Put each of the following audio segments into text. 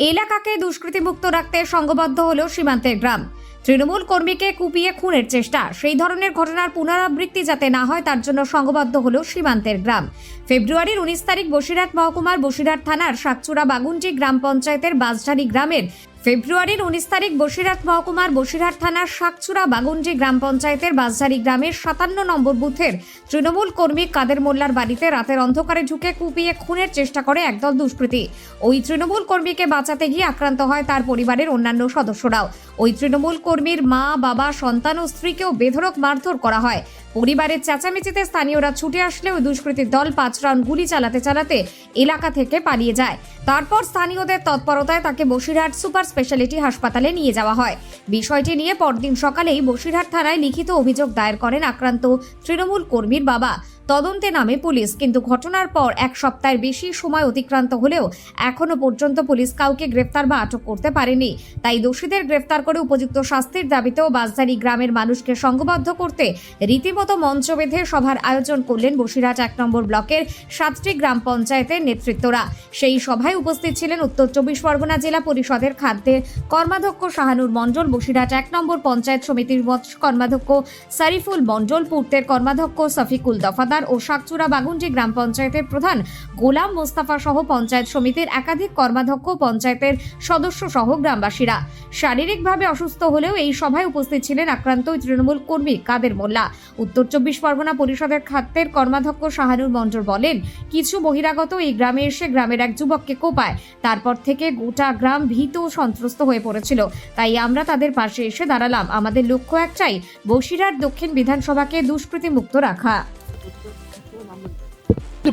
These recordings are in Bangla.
এলাকাকে দুষ্কৃতিমুক্ত রাখতে সংঘবদ্ধ হল সীমান্তের গ্রাম। তৃণমূল কর্মীকে কুপিয়ে খুনের চেষ্টা। সেই ধরনের ঘটনার পুনরাবৃত্তি যাতে না হয়, তার জন্য সংঘবদ্ধ হল সীমান্তের গ্রাম। ফেব্রুয়ারির উনিশ তারিখ বসিরহাট মহকুমার বসিরহাট থানার সাতচুরা বাগুনজি গ্রাম পঞ্চায়েতের বাঁশঝাড়ি গ্রামের। ফেব্রুয়ারির উনিশ তারিখ বসিরহাট মহকুমার বসিরহাট থানার শাকচুরা বাগুনজি গ্রাম পঞ্চায়েতের বাঁশঝাড়ি গ্রামের সাতান্ন নম্বর বুথের তৃণমূল কর্মী কাদের মোল্লার বাড়িতে রাতের অন্ধকারে ঢুকে কুপিয়ে খুনের চেষ্টা করে একদল দুষ্কৃতী। ওই তৃণমূল কর্মীকে বাঁচাতে গিয়ে আক্রান্ত হয় তার পরিবারের অন্যান্য সদস্যরাও। ওই তৃণমূল কর্মীর মা, বাবা, সন্তান ও স্ত্রীকেও বেধরক মারধর করা হয়। পরিবারের চেঁচামেচিতে স্থানীয়রা ছুটে আসলে ওই দুষ্কৃতীর দল পাঁচ রাউন্ড গুলি চালাতে চালাতে এলাকা থেকে পালিয়ে যায়। তারপর স্থানীয়দের তৎপরতায় তাকে বসিরহাট সুপার স্পেশালিটি হাসপাতালে নিয়ে যাওয়া হয়। বিষয়টি নিয়ে পরদিন সকালেই বসিরহাট থানায় লিখিত অভিযোগ দায়ের করেন আক্রান্ত তৃণমূল কর্মীর বাবা। তদন্তে নামে পুলিশ, কিন্তু ঘটনার পর এক সপ্তাহের বেশি সময় অতিক্রান্ত হলেও এখনও পর্যন্ত পুলিশ কাউকে গ্রেফতার বা আটক করতে পারেনি। তাই দোষীদের গ্রেফতার করে উপযুক্ত শাস্তির দাবিতেও বাসদারি গ্রামের মানুষকে সংঘবদ্ধ করতে রীতিমতো মঞ্চ বেঁধে সভার আয়োজন করলেন বসিরহাট এক নম্বর ব্লকের সাতটি গ্রাম পঞ্চায়েতের নেতৃত্বরা। সেই সভায় উপস্থিত ছিলেন উত্তর চব্বিশ পরগনা জেলা পরিষদের খাদ্যের কর্মাধ্যক্ষ শাহানুর মণ্ডল, বসিরহাট এক নম্বর পঞ্চায়েত সমিতির কর্মাধ্যক্ষ সারিফুল মণ্ডল, পূর্তের কর্মাধ্যক্ষ সফিকুল দফাদার ও শাকচুরা বাগুনজি গ্রাম পঞ্চায়েতের প্রধান গোলাম মোস্তাফা সহ পঞ্চায়েত সমিতির একাধিক কর্মাধ্যক্ষ পঞ্চায়েতের সদস্য সহ গ্রামবাসীরা। শারীরিকভাবে অসুস্থ হলেও এই সভায় উপস্থিত ছিলেন আক্রান্ত তৃণমূল কর্মী কাদের মোল্লা। উত্তর চব্বিশ পরগনা পরিষদের খাদ্যের কর্মাধ্যক্ষ শাহানুর মঞ্জুর বলেন, কিছু বহিরাগত এই গ্রামে এসে গ্রামের এক যুবককে কোপায়, তারপর থেকে গোটা গ্রাম ভীত ও সন্ত্রস্ত হয়ে পড়েছিল। তাই আমরা তাদের পাশে এসে দাঁড়ালাম। আমাদের লক্ষ্য একটাই বসিরার দক্ষিণ বিধানসভাকে দুষ্কৃতি মুক্ত রাখা।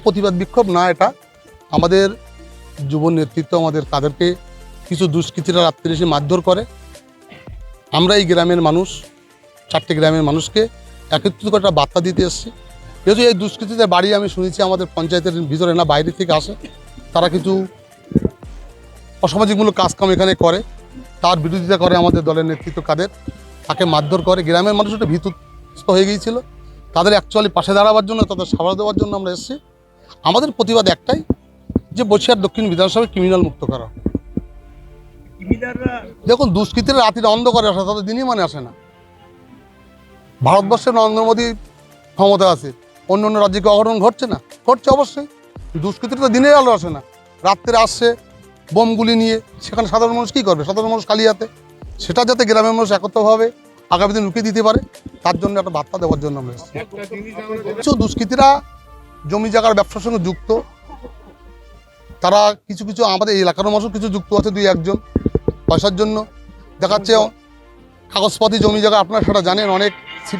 প্রতিবাদ বিক্ষোভ না এটা। আমাদের যুব নেতৃত্ব আমাদের তাদেরকে কিছু দুষ্কৃতীরা রাত্রে এসে মারধর করে। আমরা এই গ্রামের মানুষ, চারটে গ্রামের মানুষকে একত্রিত করে একটা বার্তা দিতে এসেছি। যেহেতু এই দুষ্কৃতীদের বাড়ি আমি শুনেছি, আমাদের পঞ্চায়েতের ভিতরে না, বাইরে থেকে আসে। তারা কিছু অসামাজিকমূলক কাজকাম এখানে করে। তার বিরোধিতা করে আমাদের দলের নেতৃত্ব কাদের। তাকে মারধর করে। গ্রামের মানুষ একটা ভীতস্ত হয়ে গিয়েছিল। তাদের অ্যাকচুয়ালি পাশে দাঁড়াবার জন্য তাদের সাবাস দেওয়ার জন্য আমরা এসেছি। আমাদের প্রতিবাদ একটাই যে বসিরহাট দক্ষিণ বিধানসভায় ক্রিমিনাল মুক্ত করা। দেখুন দুষ্কৃতীরা রাতিটা অন্ধকারে আসে তাদের দিনই মানে আসে না। ভারতবর্ষে নরেন্দ্র মোদী ক্ষমতা আছে অন্য অন্য রাজ্যে কি অঘটন ঘটছে না? ঘটছে অবশ্যই। দুষ্কৃতীরা তো দিনের আলো আসে না। রাত্রে আসছে বোমগুলি নিয়ে সেখানে সাধারণ মানুষ কী করবে? সাধারণ মানুষ খালি হাতে। সেটা যাতে গ্রামের মানুষ একত্রভাবে আগামী দিন রুখে দিতে পারে, তার জন্য একটা বার্তা দেওয়ার জন্য আমরা কিছু দুষ্কৃতীরা জমি জায়গার ব্যবসার সঙ্গে যুক্ত। তারা কিছু কিছু আমাদের এলাকার মানুষও কিছু যুক্ত আছে, দুই একজন পয়সার জন্য। দেখাচ্ছে কাগজপাতি জমি জায়গা, আপনারা সেটা জানেন, অনেক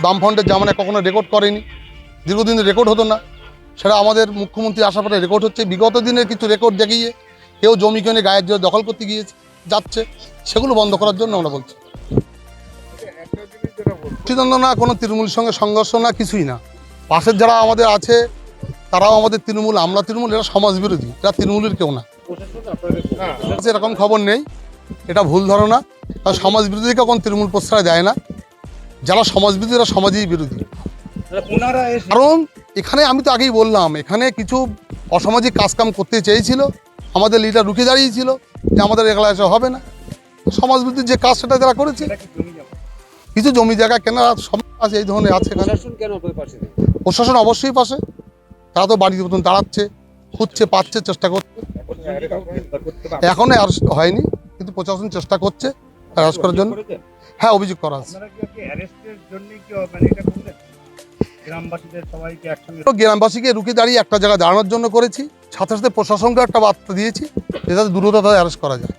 বামফ্রন্টের জামানায় কখনো রেকর্ড করেনি, দীর্ঘদিন রেকর্ড হতো না। সেটা আমাদের মুখ্যমন্ত্রী আসার পরে রেকর্ড হচ্ছে। বিগত দিনের কিছু রেকর্ড দেখিয়ে কেউ জমি কেনে গায়ের জোর দখল করতে গিয়েছে, যাচ্ছে, সেগুলো বন্ধ করার জন্য আমরা বলছি। যেটা না কোনো তৃণমূলের সঙ্গে সংঘর্ষ না কিছুই না। পাশের যারা আমাদের আছে তারাও আমাদের তৃণমূল আমরা তৃণমূল এরা সমাজ বিরোধী এরা তৃণমূলের কেউ না। হ্যাঁ, এরকম খবর নেই এটা ভুল ধারণা। আর সমাজ বিরোধী কখন তৃণমূল প্রশ্রয় দেয় না। যারা সমাজ বিরোধী এরা সমাজই বিরোধী। কারণ এখানে আমি তো আগেই বললাম এখানে কিছু অসামাজিক কাজকাম করতে চেয়েছিল আমাদের লিডার রুখে দাঁড়িয়েছিল যে আমাদের এগুলো এসে হবে না। সমাজ বিরোধী যে কাজ সেটা যারা করেছে? কিছু জমি জায়গা কেনার সব আছে এই ধরনের আছে প্রশাসন কেন আপনাদের পাশে নেই? প্রশাসন অবশ্যই পাশে। তারা তো বাড়ির মতন দাঁড়াচ্ছে খুঁজছে পাচ্ছে চেষ্টা করছে? এখনও অ্যারেস্ট হয়নি কিন্তু প্রশাসন চেষ্টা করছে অ্যারেস্ট করার জন্য। হ্যাঁ অভিযোগ করা আছে। মানে গ্রামবাসীকে রুখে দাঁড়িয়ে একটা জায়গায় দাঁড়ানোর জন্য করেছি সাথে সাথে প্রশাসনকে একটা বার্তা দিয়েছি যে যাতে দ্রুত তাদের অ্যারেস্ট করা যায়।